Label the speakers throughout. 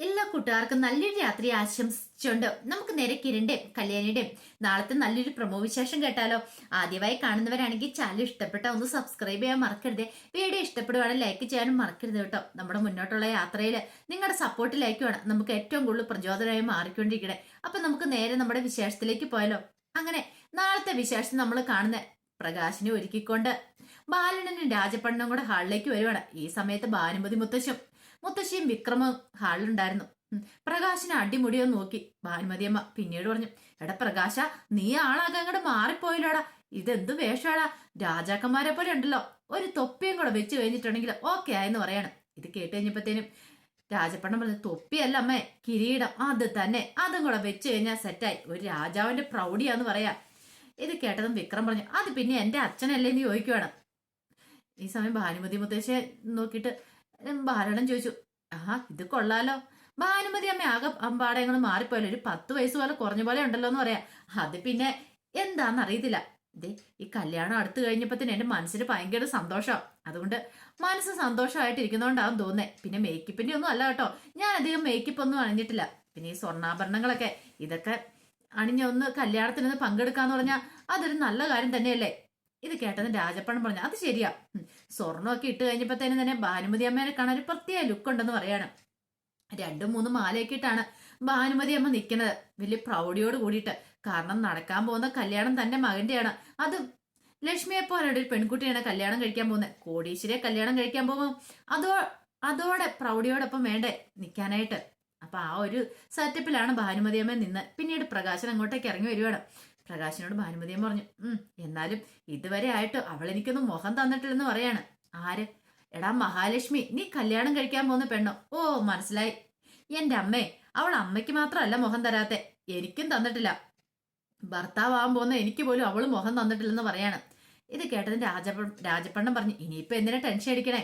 Speaker 1: എല്ലാ കൂട്ടുകാർക്കും നല്ലൊരു രാത്രി ആശംസിച്ചുകൊണ്ട് നമുക്ക് നേരെ കിരണിന്റെയും കല്യാണിയുടെയും നാളത്തെ നല്ലൊരു പ്രമോ വിശേഷം കേട്ടാലോ? ആദ്യമായി കാണുന്നവരാണെങ്കിൽ ചാനൽ ഇഷ്ടപ്പെട്ട ഒന്ന് സബ്സ്ക്രൈബ് ചെയ്യാൻ മറക്കരുത്. വീഡിയോ ഇഷ്ടപ്പെടുവാണെങ്കിൽ ലൈക്ക് ചെയ്യാനും മറക്കരുത് കേട്ടോ. നമ്മുടെ മുന്നോട്ടുള്ള യാത്രയിൽ നിങ്ങളുടെ സപ്പോർട്ട് ലൈക്ക് വേണം. നമുക്ക് ഏറ്റവും കൂടുതൽ പ്രചോദനമായി മാറിക്കൊണ്ടിരിക്കണേ. അപ്പൊ നമുക്ക് നേരെ നമ്മുടെ വിശേഷത്തിലേക്ക് പോയാലോ? അങ്ങനെ നാളത്തെ വിശേഷം നമ്മൾ കാണുന്ന പ്രകാശിനെ ഒരുക്കിക്കൊണ്ട് ബാലനും രാജപ്പണ്ണനും കൂടെ ഹാളിലേക്ക് വരുവാണ്. ഈ സമയത്ത് ഭാനുമതി മുത്തശ്ശും മുത്തശ്ശിയും വിക്രമും ഹാളിലുണ്ടായിരുന്നു. പ്രകാശിനെ അടിമുടിയോ നോക്കി. ഭാനുമതിയമ്മ പിന്നീട് പറഞ്ഞു എടാ പ്രകാശ നീ ആളാകെ അങ്ങോട്ട് മാറിപ്പോയില്ലോടാ. ഇതെന്ത് വേഷാടാ? രാജാക്കന്മാരെ പോലെ ഉണ്ടല്ലോ. ഒരു തൊപ്പിയും കൂടെ വെച്ച് കഴിഞ്ഞിട്ടുണ്ടെങ്കിൽ ഓക്കെ ആയെന്ന് പറയണം. ഇത് കേട്ട് കഴിഞ്ഞപ്പോഴത്തേനും രാജപ്പണ്ണം പറഞ്ഞു തൊപ്പിയല്ല അമ്മേ കിരീടം. അത് തന്നെ. അതും കൂടെ വെച്ച് കഴിഞ്ഞാൽ സെറ്റായി. ഒരു രാജാവിന്റെ പ്രൗഢിയാന്ന് പറയാ. ഇത് കേട്ടതും വിക്രം പറഞ്ഞു അത് പിന്നെ എന്റെ അച്ഛനല്ലേ എന്ന് ചോദിക്കുവാണ്. ഈ സമയം ഭാനുമതി മുത്തശ്ശിയെ നോക്കിയിട്ട് ബാലടൻ ചോദിച്ചു ആ ഇത് കൊള്ളാലോ. ഭാനുമതി അമ്മ ആകെ അമ്പാടെ ഞങ്ങൾ ഒരു പത്ത് വയസ്സ് പോലെ കുറഞ്ഞ പോലെ ഉണ്ടല്ലോ എന്ന് പറയാം. അത് പിന്നെ എന്താന്ന് അറിയത്തില്ല. ഇതേ ഈ കല്യാണം അടുത്ത് തന്നെ എന്റെ മനസ്സിന് ഭയങ്കര സന്തോഷം. അതുകൊണ്ട് മനസ്സ് സന്തോഷമായിട്ട് ഇരിക്കുന്നതുകൊണ്ടാവും തോന്നേ പിന്നെ മേക്കപ്പിന്റെ ഒന്നും അല്ല കേട്ടോ. ഞാൻ അധികം മേക്കപ്പ് ഒന്നും അണിഞ്ഞിട്ടില്ല. പിന്നെ ഈ സ്വർണാഭരണങ്ങളൊക്കെ ഇതൊക്കെ അണിഞ്ഞൊന്ന് കല്യാണത്തിനൊന്ന് പങ്കെടുക്കാന്ന് പറഞ്ഞാൽ അതൊരു നല്ല കാര്യം തന്നെയല്ലേ? ഇത് കേട്ടതും രാജപ്പണം പറഞ്ഞു അത് ശരിയാ. സ്വർണമൊക്കെ ഇട്ട് കഴിഞ്ഞപ്പോഴത്തേനും തന്നെ ഭാനുമതി അമ്മേനെ കാണാൻ ഒരു പ്രത്യേക ലുക്ക് ഉണ്ടെന്ന് പറയാണ്. രണ്ടും മൂന്നും മാലയൊക്കെ ഇട്ടാണ് ഭാനുമതി അമ്മ നിൽക്കുന്നത്. വലിയ പ്രൗഢിയോട് കൂടിയിട്ട്. കാരണം നടക്കാൻ പോകുന്ന കല്യാണം തന്റെ മകന്റെയാണ്. അത് ലക്ഷ്മിയെ പോലെ ഒരു പെൺകുട്ടിയാണ് കല്യാണം കഴിക്കാൻ പോകുന്നത്. കോടീശ്വരിയെ കല്യാണം കഴിക്കാൻ പോകുമ്പോൾ അതോ അതോടെ പ്രൗഢിയോടൊപ്പം വേണ്ടേ നിൽക്കാനായിട്ട്? അപ്പൊ ആ ഒരു സെറ്റപ്പിലാണ് ഭാനുമതി അമ്മ നിന്ന്. പിന്നീട് പ്രകാശൻ അങ്ങോട്ടേക്ക് ഇറങ്ങി വരുവാണ്. പ്രകാശിനോട് ഭാനുമതിയും പറഞ്ഞു എന്നാലും ഇതുവരെ ആയിട്ട് അവൾ എനിക്കൊന്നും മുഖം തന്നിട്ടില്ലെന്ന് പറയാണ്. ആര്? എടാ മഹാലക്ഷ്മി നീ കല്യാണം കഴിക്കാൻ പോകുന്ന പെണ്ണോ? ഓ മനസ്സിലായി. എന്റെ അമ്മേ അവൾ അമ്മയ്ക്ക് മാത്രമല്ല മുഖം തരാത്തെ. എനിക്കും തന്നിട്ടില്ല. ഭർത്താവാകാൻ പോകുന്ന എനിക്ക് പോലും അവൾ മുഖം തന്നിട്ടില്ലെന്ന് പറയാണ്. ഇത് കേട്ടതിന് രാജപ്പ രാജപ്പണ്ണം പറഞ്ഞു ഇനിയിപ്പോ എന്തിനാ ടെൻഷൻ അടിക്കണേ?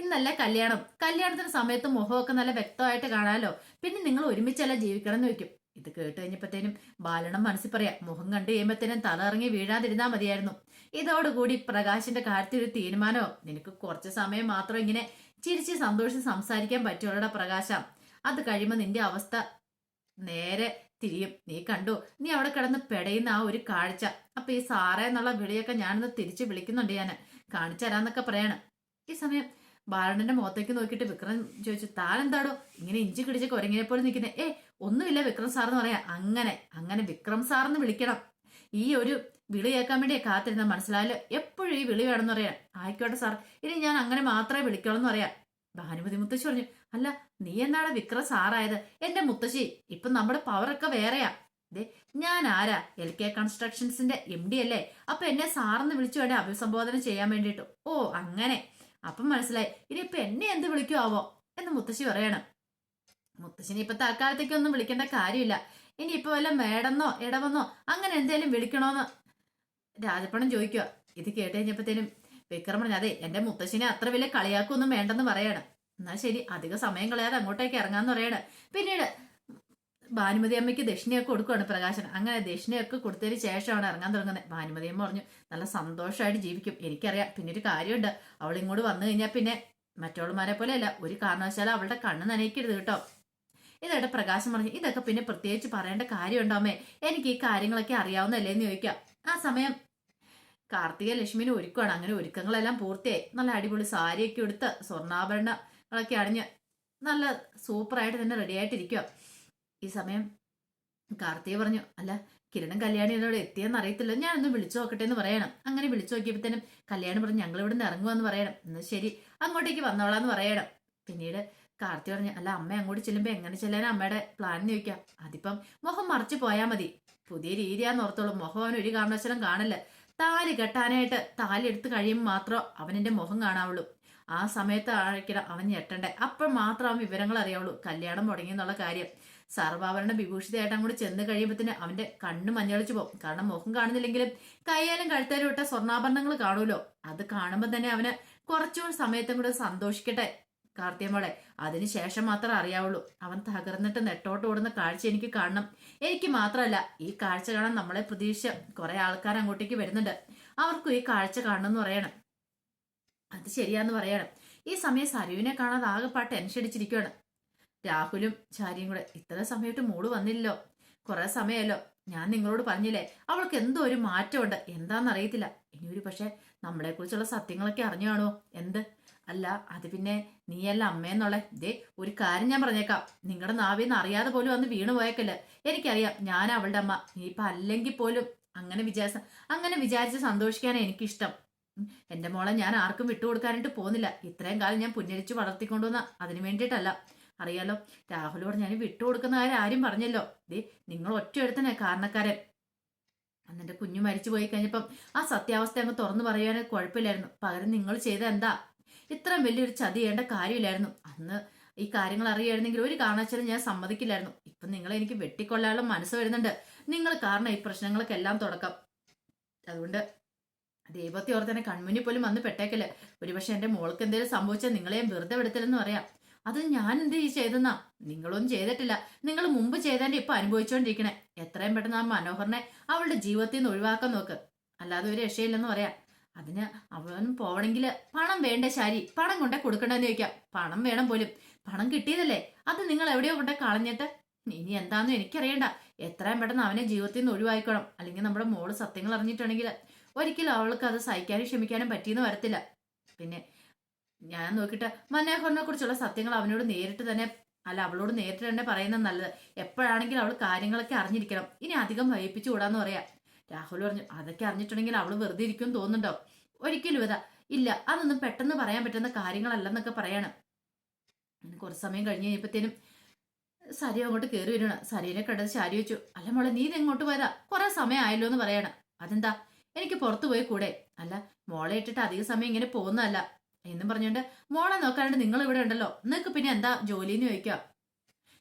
Speaker 1: ഇന്നല്ല കല്യാണം. കല്യാണത്തിന് സമയത്ത് മുഖമൊക്കെ നല്ല വ്യക്തമായിട്ട് കാണാലോ. പിന്നെ നിങ്ങൾ ഒരുമിച്ചല്ല ജീവിക്കണം എന്ന് വെക്കും ഇത് കേട്ട് കഴിഞ്ഞപ്പോഴത്തേനും ബാലണം മനസ്സിൽ പറയാം മുഖം കണ്ടു കഴിയുമ്പോഴത്തേനും തല ഇറങ്ങി വീഴാതിരുന്നാ മതിയായിരുന്നു. ഇതോടുകൂടി പ്രകാശിന്റെ കാര്യത്തിൽ ഒരു തീരുമാനമോ? നിനക്ക് കുറച്ച് സമയം മാത്രം ഇങ്ങനെ ചിരിച്ച് സന്തോഷിച്ച് സംസാരിക്കാൻ പറ്റുള്ളടാ പ്രകാശം. അത് കഴിയുമ്പോൾ നിന്റെ അവസ്ഥ നേരെ തിരിയും. നീ കണ്ടു നീ അവിടെ കിടന്ന് പെടയുന്ന ആ ഒരു കാഴ്ച. അപ്പൊ ഈ സാറേ എന്നുള്ള വിളിയൊക്കെ ഞാനൊന്ന് തിരിച്ചു വിളിക്കുന്നുണ്ട് ഞാൻ കാണിച്ചു തരാന്നൊക്കെ പറയാണ്. ഈ സമയം ബാലണന്റെ മുഖത്തേക്ക് നോക്കിയിട്ട് വിക്രം ചോദിച്ചു താൻ എന്താടോ ഇങ്ങനെ ഇഞ്ചി കിടിച്ച് കുരങ്ങിനെ പോലെ നിൽക്കുന്നത് ഏ ഒന്നുമില്ല വിക്രം സാർ എന്ന് പറയാം. അങ്ങനെ അങ്ങനെ വിക്രം സാർ എന്ന് വിളിക്കണം. ഈ ഒരു വിളി കേൾക്കാൻ വേണ്ടിയാ കാത്തിരുന്ന മനസ്സിലായാലും എപ്പോഴും ഈ വിളി വേണമെന്ന് പറയാം ആയിക്കോട്ടെ സാർ ഇനി ഞാൻ അങ്ങനെ മാത്രമേ വിളിക്കുള്ളൂ എന്ന് പറയാം ഭാനുമതി മുത്തശ്ശി പറഞ്ഞു അല്ല നീ എന്നാണ് വിക്രം സാറായത്? എന്റെ മുത്തശ്ശി ഇപ്പൊ നമ്മുടെ പവറൊക്കെ വേറെയാ. ദേ ഞാൻ ആരാ? എൽ കെ കൺസ്ട്രക്ഷൻസിന്റെ എം ഡി അല്ലേ? അപ്പൊ എന്നെ സാറെന്ന് വിളിച്ചു വേണ്ട അഭിസംബോധന ചെയ്യാൻ വേണ്ടിയിട്ട്? ഓ അങ്ങനെ. അപ്പം മനസ്സിലായി. ഇനിയിപ്പൊ എന്നെ എന്ത് വിളിക്കുവോ എന്ന് മുത്തശ്ശി പറയണം. മുത്തശ്ശിനെ ഇപ്പൊ തൽക്കാലത്തേക്കൊന്നും വിളിക്കേണ്ട കാര്യമില്ല. ഇനി ഇപ്പൊ വല്ല മേടന്നോ ഇടവന്നോ അങ്ങനെ എന്തേലും വിളിക്കണോന്ന് രാജപ്പണം ചോദിക്കുക ഇത് കേട്ട് കഴിഞ്ഞപ്പോഴത്തേനും വിക്രം പറഞ്ഞു അതെ എന്റെ മുത്തശ്ശിനെ അത്ര വലിയ കളിയാക്കൊന്നും വേണ്ടെന്ന് പറയാണ്. എന്നാ ശരി അധിക സമയം കളയാതെ അങ്ങോട്ടേക്ക് ഇറങ്ങാന്ന് പറയാണ്. പിന്നീട് ഭാനുമതി അമ്മയ്ക്ക് ദക്ഷിണയൊക്കെ കൊടുക്കുകയാണ് പ്രകാശൻ. അങ്ങനെ ദക്ഷിണയൊക്കെ കൊടുത്തതിന് ശേഷമാണ് ഇറങ്ങാൻ തുടങ്ങുന്നത്. ഭാനുമതി അമ്മ പറഞ്ഞു നല്ല സന്തോഷമായിട്ട് ജീവിക്കും. എനിക്കറിയാം പിന്നെ ഒരു കാര്യമുണ്ട്. അവൾ ഇങ്ങോട്ട് വന്നു കഴിഞ്ഞാൽ പിന്നെ മറ്റുള്ളമാരെ പോലെയല്ല. ഒരു കാരണവശാലും അവളുടെ കണ്ണ് നനയിക്കരുത് കേട്ടോ. ഇതായിട്ട് പ്രകാശം പറഞ്ഞു ഇതൊക്കെ പിന്നെ പ്രത്യേകിച്ച് പറയേണ്ട കാര്യമുണ്ടോ എനിക്ക് ഈ കാര്യങ്ങളൊക്കെ അറിയാവുന്നല്ലേ എന്ന് ചോദിക്കാം ആ സമയം കാർത്തിക ലക്ഷ്മിനെ ഒരുക്കുവാണ്. അങ്ങനെ ഒരുക്കങ്ങളെല്ലാം പൂർത്തിയായി. നല്ല അടിപൊളി സാരിയൊക്കെ എടുത്ത് സ്വർണാഭരണങ്ങളൊക്കെ അണിഞ്ഞ് നല്ല സൂപ്പറായിട്ട് തന്നെ റെഡി ആയിട്ടിരിക്കുക ഈ സമയം കാർത്തിക പറഞ്ഞു അല്ല കിരണും കല്യാണി എന്നോട് എത്തിയെന്ന് അറിയത്തില്ല. ഞാനൊന്ന് വിളിച്ചു നോക്കട്ടെ എന്ന് പറയണം. അങ്ങനെ വിളിച്ചു നോക്കിയപ്പോഴത്തേനും കല്യാണി പറഞ്ഞു ഞങ്ങൾ ഇവിടുന്ന് ഇറങ്ങുമെന്ന് പറയണം. എന്നാൽ ശരി അങ്ങോട്ടേക്ക് വന്നോളാന്ന് പറയണം. പിന്നീട് കാർത്തി പറഞ്ഞു അല്ല അമ്മ അങ്ങോട്ട് ചെല്ലുമ്പോ എങ്ങനെ ചെല്ലാൻ അമ്മയുടെ പ്ലാൻ ചോദിക്കാം. അതിപ്പം മുഖം മറച്ചു പോയാൽ മതി. പുതിയ രീതിയാന്ന് ഓർത്തോളൂ. മുഖം അവൻ ഒരു കാരണവശാലും കാണില്ല. താലി കെട്ടാനായിട്ട് താലി എടുത്ത് കഴിയുമ്പോൾ മാത്രം അവനെന്റെ മുഖം കാണാവുള്ളൂ. ആ സമയത്ത് ആയിരിക്കണം അവൻ ഞെട്ടണ്ടേ. അപ്പോൾ മാത്രം അവൻ വിവരങ്ങൾ അറിയാവുള്ളൂ. കല്യാണം തുടങ്ങി എന്നുള്ള കാര്യം. സർവാഭരണ വിഭൂഷിതയായിട്ട് അങ്ങോട്ട് ചെന്ന് കഴിയുമ്പത്തിന് അവന്റെ കണ്ണ് മഞ്ഞളിച്ചു പോകും. കാരണം മുഖം കാണുന്നില്ലെങ്കിലും കൈയാലും കഴുത്താലും ഇട്ട സ്വർണാഭരണങ്ങൾ കാണുമല്ലോ. അത് കാണുമ്പോൾ തന്നെ അവന് കുറച്ചുകൂടി സമയത്തും കൂടെ സന്തോഷിക്കട്ടെ. കാർത്തിയമ്മോളെ അതിനുശേഷം മാത്രമേ അറിയാവുള്ളൂ. അവൻ തകർന്നിട്ട് നെട്ടോട്ട് ഓടുന്ന കാഴ്ച എനിക്ക് കാണണം. എനിക്ക് മാത്രമല്ല ഈ കാഴ്ച കാണാൻ നമ്മളെ പ്രതീക്ഷ കുറെ ആൾക്കാർ അങ്ങോട്ടേക്ക് വരുന്നുണ്ട്. അവർക്കും ഈ കാഴ്ച കാണണം എന്ന് പറയണം. അത് ശരിയാന്ന് പറയണം. ഈ സമയം സരുവിനെ കാണാതെ ആകെ ടെൻഷൻ അടിച്ചിരിക്കുകയാണ് രാഹുലും ചാരിയും കൂടെ ഇത്ര സമയത്ത് മോൾ വന്നില്ലല്ലോ. കുറെ സമയമല്ലോ ഞാൻ നിങ്ങളോട് പറഞ്ഞില്ലേ അവൾക്ക് എന്തോ ഒരു മാറ്റമുണ്ട്. എന്താണെന്നറിയത്തില്ല ഇനി ഒരു പക്ഷെ നമ്മളെക്കുറിച്ചുള്ള സത്യങ്ങളൊക്കെ അറിഞ്ഞു കാണുമോ എന്ത്? അല്ല അത് പിന്നെ നീയല്ല അമ്മയെന്നുള്ള ഇതേ ഒരു കാര്യം ഞാൻ പറഞ്ഞേക്കാം. നിങ്ങളുടെ നാവിന്ന് അറിയാതെ പോലും വന്ന് വീണു പോയേക്കല്ല. എനിക്കറിയാം ഞാൻ അവളുടെ അമ്മ. നീ ഇപ്പൊ അല്ലെങ്കിൽ പോലും അങ്ങനെ വിചാരിച്ച അങ്ങനെ വിചാരിച്ച് സന്തോഷിക്കാനാണ് എനിക്കിഷ്ടം. എന്റെ മോളെ ഞാൻ ആർക്കും വിട്ടുകൊടുക്കാനായിട്ട് പോകുന്നില്ല ഇത്രയും കാലം ഞാൻ പുന്നരിച്ച് വളർത്തിക്കൊണ്ടുവന്ന അതിനു വേണ്ടിയിട്ടല്ല. അറിയാലോ രാഹുലോട് ഞാൻ വിട്ടുകൊടുക്കുന്ന കാര്യം ആരും പറഞ്ഞല്ലോ. ദേ നിങ്ങൾ ഒറ്റ എടുത്തനെ കാരണക്കാരൻ. അന്നെ കുഞ്ഞു മരിച്ചു പോയി കഴിഞ്ഞപ്പം ആ സത്യാവസ്ഥ അങ്ങ് തുറന്നു പറയാൻ കുഴപ്പമില്ലായിരുന്നു. പകരം നിങ്ങൾ ചെയ്ത എന്താ? ഇത്രയും വലിയൊരു ചതി ചെയ്യേണ്ട കാര്യമില്ലായിരുന്നു. അന്ന് ഈ കാര്യങ്ങൾ അറിയായിരുന്നെങ്കിൽ ഒരു കാരണവശാലും ഞാൻ സമ്മതിക്കില്ലായിരുന്നു. ഇപ്പൊ നിങ്ങൾ എനിക്ക് വെട്ടിക്കൊള്ളാനുള്ള മനസ്സ് വരുന്നുണ്ട്. നിങ്ങൾ കാരണം ഈ പ്രശ്നങ്ങൾക്കെല്ലാം തുടക്കം. അതുകൊണ്ട് ദൈവത്തെ ഓർത്തന്നെ കൺമുന്നിൽ പോലും വന്ന് പെട്ടേക്കൽ ഒരുപക്ഷെ എന്റെ മോൾക്ക് എന്തെങ്കിലും സംഭവിച്ചാൽ നിങ്ങളെയും വെറുതെ വിടത്തില്ലെന്ന് പറയാം. അത് ഞാൻ എന്ത് ചെയ്തെന്നാ? നിങ്ങളൊന്നും ചെയ്തിട്ടില്ല. നിങ്ങൾ മുമ്പ് ചെയ്തതിന്റെ ഇപ്പൊ അനുഭവിച്ചുകൊണ്ടിരിക്കണേ എത്രയും പെട്ടെന്ന് ആ മനോഹറിനെ അവളുടെ ജീവിതത്തിൽ നിന്ന് ഒഴിവാക്കാൻ നോക്ക്. അല്ലാതെ ഒരു രക്ഷയില്ലെന്ന് പറയാം. അതിന് അവൻ പോവണമെങ്കിൽ പണം വേണ്ട ശാരി പണം കൊണ്ടേ കൊടുക്കണ്ടെന്ന് ചോദിക്കാം. പണം വേണം പോലും. പണം കിട്ടിയതല്ലേ? അത് നിങ്ങൾ എവിടെയോ കൊണ്ടേ കളഞ്ഞിട്ട്. ഇനി എന്താണെന്ന് എനിക്കറിയണ്ട. എത്രയും പെട്ടെന്ന് അവനെ ജീവിതത്തിൽ നിന്ന് ഒഴിവാക്കണം. അല്ലെങ്കിൽ നമ്മുടെ മോൾ സത്യങ്ങൾ അറിഞ്ഞിട്ടുണ്ടെങ്കിൽ ഒരിക്കലും അവൾക്ക് അത് സഹിക്കാനും ക്ഷമിക്കാനും പറ്റിയെന്ന് വരത്തില്ല. പിന്നെ ഞാൻ നോക്കിയിട്ട് മനോഹറിനെ കുറിച്ചുള്ള സത്യങ്ങൾ അവനോട് നേരിട്ട് തന്നെ അല്ല അവളോട് നേരിട്ട് തന്നെ പറയുന്നത് നല്ലത്. എപ്പോഴാണെങ്കിലും അവൾ കാര്യങ്ങളൊക്കെ അറിഞ്ഞിരിക്കണം. ഇനി അധികം വൈപ്പിച്ചു കൂടാന്ന് പറയാം. രാഹുൽ പറഞ്ഞു അതൊക്കെ അറിഞ്ഞിട്ടുണ്ടെങ്കിൽ അവൾ വെറുതെ ഇരിക്കും തോന്നുന്നുണ്ടോ? ഒരിക്കലും ഇതാ ഇല്ല അതൊന്നും പെട്ടെന്ന് പറയാൻ പറ്റുന്ന കാര്യങ്ങളല്ലെന്നൊക്കെ പറയണം. കുറച്ച് സമയം കഴിഞ്ഞ് കഴിഞ്ഞപ്പോഴത്തേനും സരി അങ്ങോട്ട് കയറി വരണം സരീനെ കണ്ടത് ശാരി വെച്ചു. അല്ല മോളെ നീ ഇതെങ്ങോട്ട് പോയതാ? കുറെ സമയം ആയല്ലോ എന്ന് പറയണം. അതെന്താ? എനിക്ക് പുറത്തു പോയി കൂടെ. അല്ല മോളെ ഇട്ടിട്ട് അധിക സമയം ഇങ്ങനെ പോകുന്നതല്ല. എന്നും പറഞ്ഞുകൊണ്ട് മോളെ നോക്കാണ്ട് നിങ്ങൾ ഇവിടെ ഉണ്ടല്ലോ. നിങ്ങൾക്ക് പിന്നെ എന്താ ജോലിന്ന് ചോദിക്കുക.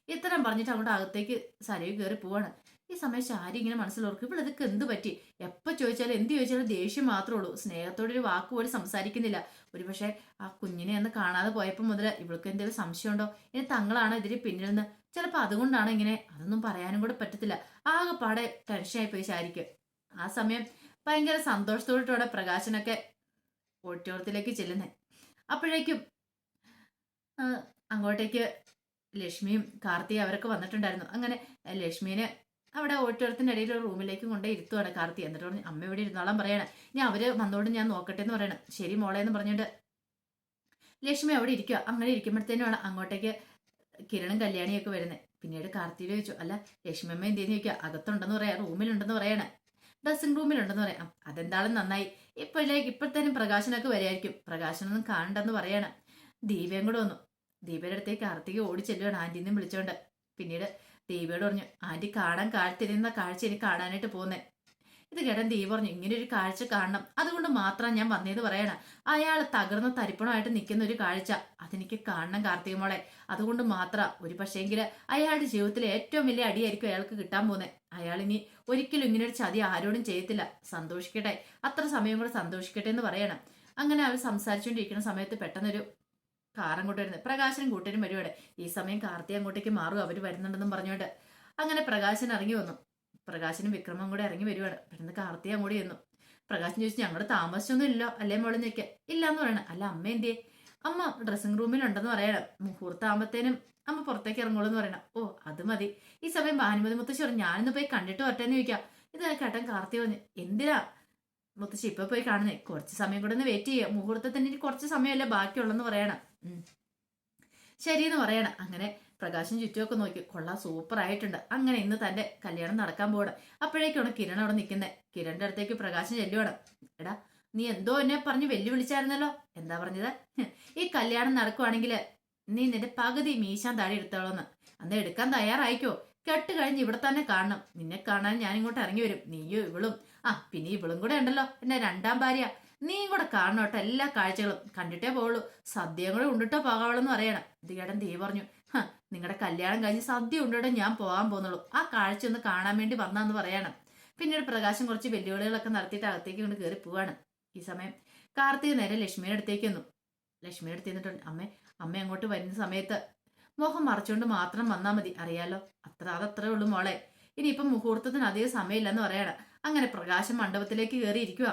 Speaker 1: ഇത്തരം പറഞ്ഞിട്ട് അങ്ങോട്ട് അകത്തേക്ക് സരയു കയറി പോവാണ്. ഈ സമയം ശാരി ഇങ്ങനെ മനസ്സിലോർക്കും ഇതൊക്കെ എന്ത് പറ്റി? എപ്പോൾ ചോദിച്ചാലും എന്ത് ചോദിച്ചാലും ദേഷ്യം മാത്രമേ ഉള്ളൂ. സ്നേഹത്തോടൊരു വാക്ക് പോലും സംസാരിക്കുന്നില്ല. ഒരുപക്ഷെ ആ കുഞ്ഞിനെ ഒന്ന് കാണാതെ പോയപ്പോൾ മുതൽ ഇവൾക്ക് എന്തെങ്കിലും സംശയമുണ്ടോ? ഇനി തങ്ങളാണ് ഇതിന് പിന്നിൽ നിന്ന് ചിലപ്പോൾ അതുകൊണ്ടാണ് ഇങ്ങനെ അതൊന്നും പറയാനും കൂടെ പറ്റത്തില്ല. ആകെപ്പാടെ ടെൻഷനായി പോയി ശാരിക്ക്. ആ സമയം ഭയങ്കര സന്തോഷത്തോടെ പ്രകാശനൊക്കെ ഓഡിറ്റോറിയത്തിലേക്ക് ചെല്ലുന്നേ. അപ്പോഴേക്കും അങ്ങോട്ടേക്ക് ലക്ഷ്മിയും കാർത്തിയും അവരൊക്കെ വന്നിട്ടുണ്ടായിരുന്നു. അങ്ങനെ ലക്ഷ്മീനെ അവിടെ ഓഡിറ്റോറിയത്തിന്റെ ഇടയിൽ ഒരു റൂമിലേക്ക് കൊണ്ടേ ഇരുത്തുവാണ് കാർത്തി. എന്നിട്ട് പറഞ്ഞു അമ്മ ഇവിടെ ഇരുന്നോളാൻ പറയണേ. ഇനി അവർ വന്നോണ്ട് ഞാൻ നോക്കട്ടെ എന്ന് പറയണം. ശരി മോളെ എന്ന് പറഞ്ഞിട്ട് ലക്ഷ്മി അവിടെ ഇരിക്കുക അങ്ങനെ ഇരിക്കുമ്പോഴത്തേനുമാണ് അങ്ങോട്ടേക്ക് കിരണും കല്യാണിയൊക്കെ വരുന്നത്. പിന്നീട് കാർത്തിയിൽ ചോദിച്ചു അല്ല ലക്ഷ്മി അമ്മ എന്തെന്ന് ചോദിക്കുക അകത്തുണ്ടെന്ന് പറയാ റൂമിലുണ്ടെന്ന് പറയണേ. ഡ്രസ്സിംഗ് റൂമിലുണ്ടെന്ന് പറയാം. "ആ, അതെന്താളും നന്നായി. ഇപ്പോഴേക്ക് ഇപ്പോഴത്തേനും പ്രകാശനൊക്കെ വരെയായിരിക്കും പ്രകാശനൊന്നും കാണണ്ടെന്ന് പറയണം. ദീപയും കൂടെ വന്നു. ദീപയുടെ അടുത്തേക്ക് കാർത്തിക ഓടി ചെല്ലുകയാണ് ആന്റിന്നും വിളിച്ചോണ്ട്. പിന്നീട് ദീപയോട് പറഞ്ഞു ആന്റി കാണാൻ കാഴ്ചയിരുന്ന കാഴ്ച എനിക്ക് കാണാനായിട്ട് പോകുന്നേ. ഇത് കേട്ടൻ ദീപ പറഞ്ഞു ഇങ്ങനെ ഒരു കാഴ്ച കാണണം. അതുകൊണ്ട് മാത്രം ഞാൻ വന്നേത് പറയണം. അയാൾ തകർന്ന തരിപ്പണമായിട്ട് നിൽക്കുന്ന ഒരു കാഴ്ച. അതെനിക്ക് കാണണം കാർത്തിക മോളെ. അതുകൊണ്ട് മാത്രം. ഒരു പക്ഷേങ്കിൽ അയാളുടെ ജീവിതത്തിലെ ഏറ്റവും വലിയ അടിയായിരിക്കും അയാൾക്ക് കിട്ടാൻ പോകുന്നത് അയാൾ ഇനി ഒരിക്കലും ഇങ്ങനെ ഒരു ചതി ആരോടും ചെയ്യത്തില്ല. സന്തോഷിക്കട്ടെ. അത്ര സമയം കൂടെ സന്തോഷിക്കട്ടെ എന്ന് പറയണം. അങ്ങനെ അവർ സംസാരിച്ചുകൊണ്ടിരിക്കുന്ന സമയത്ത് പെട്ടെന്നൊരു കാർ അങ്ങോട്ട് വരുന്നത്. പ്രകാശനും കൂട്ടരും വരുവാടെ. ഈ സമയം കാർത്തി അങ്ങോട്ടേക്ക് മാറും. അവർ വരുന്നുണ്ടെന്നും പറഞ്ഞുകൊണ്ട്. അങ്ങനെ പ്രകാശൻ ഇറങ്ങി വന്നു. പ്രകാശനും വിക്രമം കൂടെ ഇറങ്ങി വരുവാണ്. പെട്ടെന്ന് കാർത്തി അങ്ങോട്ട് ചെന്നു. പ്രകാശൻ ചോദിച്ചു ഞങ്ങൾ താമസിച്ചൊന്നും ഇല്ല. അല്ലേ മോളെ? നിൽക്കുക ഇല്ല എന്ന് പറയണം. അല്ല അമ്മ എന്തിയെ? അമ്മ ഡ്രസ്സിംഗ് റൂമിലുണ്ടെന്ന് പറയണം. മുഹൂർത്താകുമ്പത്തേനും അമ്മ പുറത്തേക്ക് ഇറങ്ങുള്ളൂ എന്ന് പറയണം. ഓ അത് മതി. ഈ സമയം ഭാനുമതി മുത്തശ്ശി പറഞ്ഞു ഞാനിന്ന് പോയി കണ്ടിട്ട് വരട്ടെന്ന് ചോദിക്കാം. ഇത് കേട്ടൻ കാർത്തി പറഞ്ഞു എന്തിനാ മുത്തശ്ശി ഇപ്പൊ പോയി കാണുന്നേ? കുറച്ച് സമയം കൂടെ ഒന്ന് വെയിറ്റ് ചെയ്യുക മുഹൂർത്തത്തിന് ഇനി കുറച്ച് സമയമല്ലേ ബാക്കിയുള്ളെന്ന് പറയണം. ശരിയെന്ന് പറയണം. അങ്ങനെ പ്രകാശം ചുറ്റുമൊക്കെ നോക്കി. കൊള്ളാം സൂപ്പർ ആയിട്ടുണ്ട്. അങ്ങനെ ഇന്ന് തന്റെ കല്യാണം നടക്കാൻ പോകണം അപ്പോഴേക്കാണ് കിരൺ അവിടെ നിൽക്കുന്നത് കിരണിന്റെ അടുത്തേക്ക് പ്രകാശം ചെല്ലുവാണ്. എടാ നീ എന്തോ എന്നെ പറഞ്ഞ് വെല്ലുവിളിച്ചായിരുന്നല്ലോ? എന്താ പറഞ്ഞത്? ഈ കല്യാണം നടക്കുവാണെങ്കിൽ നീ നിന്റെ പകുതി മീശാൻ താഴെ എടുത്തോളന്ന്. അന്ന് എടുക്കാൻ തയ്യാറായിക്കോ? കെട്ട് കഴിഞ്ഞ് ഇവിടെ തന്നെ കാണണം. നിന്നെ കാണാൻ ഞാൻ ഇങ്ങോട്ട് ഇറങ്ങി വരും. നീയോ ഇവളും. ആ പിന്നെ ഇവളും കൂടെ ഉണ്ടല്ലോ. എന്നെ രണ്ടാം ഭാര്യ. നീയും കൂടെ കാണണം കേട്ടോ. എല്ലാ കാഴ്ചകളും കണ്ടിട്ടേ പോവുള്ളൂ. സദ്യയും കൂടെ ഉണ്ടിട്ടോ പോകാവുള്ളെന്ന് പറയണം. കേട്ടൻ തീ പറഞ്ഞു നിങ്ങളുടെ കല്യാണം കഴിഞ്ഞ് സദ്യ ഉണ്ടോ ഞാൻ പോകാൻ പോകുന്നുള്ളൂ ആ കാഴ്ച ഒന്ന് കാണാൻ വേണ്ടി വന്നാന്ന് പറയണം. പിന്നീട് പ്രകാശം കുറച്ച് വെല്ലുവിളികളൊക്കെ നടത്തിയിട്ട് അകത്തേക്ക് കൊണ്ട് കയറി പോവാണ്. ഈ സമയം കാർത്തിക നേരെ ലക്ഷ്മിയുടെ അടുത്തേക്ക് വന്നു ലക്ഷ്മിയുടെ അടുത്ത് നിന്നിട്ടുണ്ട് അമ്മ അമ്മ അങ്ങോട്ട് വരുന്ന സമയത്ത് മുഖം മറച്ചുകൊണ്ട് മാത്രം വന്നാൽ മതി. അറിയാലോ? അത്ര അതത്രേ ഉള്ളൂ മോളെ. ഇനിയിപ്പം മുഹൂർത്തത്തിന് അധികം സമയമില്ലെന്ന് പറയണം. അങ്ങനെ പ്രകാശം മണ്ഡപത്തിലേക്ക് കയറി ഇരിക്കുക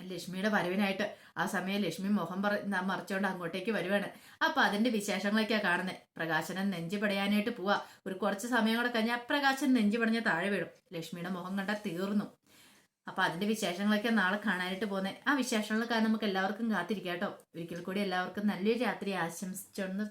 Speaker 1: ലക്ഷ്മിയുടെ വരവിനായിട്ട് ആ സമയം ലക്ഷ്മി മുഖം പറ മറിച്ചുകൊണ്ട് അങ്ങോട്ടേക്ക് വരുവാണ്. അപ്പൊ അതിന്റെ വിശേഷങ്ങളൊക്കെയാ കാണുന്നത് പ്രകാശനൻ നെഞ്ചു പടയാനായിട്ട് പോവാ. ഒരു കുറച്ച് സമയം കൂടെ കഴിഞ്ഞാൽ പ്രകാശൻ നെഞ്ചു പടഞ്ഞ താഴെ വീഴും. ലക്ഷ്മിയുടെ മുഖം കണ്ടാൽ തീർന്നു. അപ്പൊ അതിന്റെ വിശേഷങ്ങളൊക്കെ നാളെ കാണാനായിട്ട് പോകുന്നത് ആ വിശേഷങ്ങളൊക്കെ നമുക്ക് എല്ലാവർക്കും കാത്തിരിക്കാം കേട്ടോ. ഒരിക്കൽ കൂടി എല്ലാവർക്കും നല്ലൊരു രാത്രി ആശംസിച്ചോണ്ട്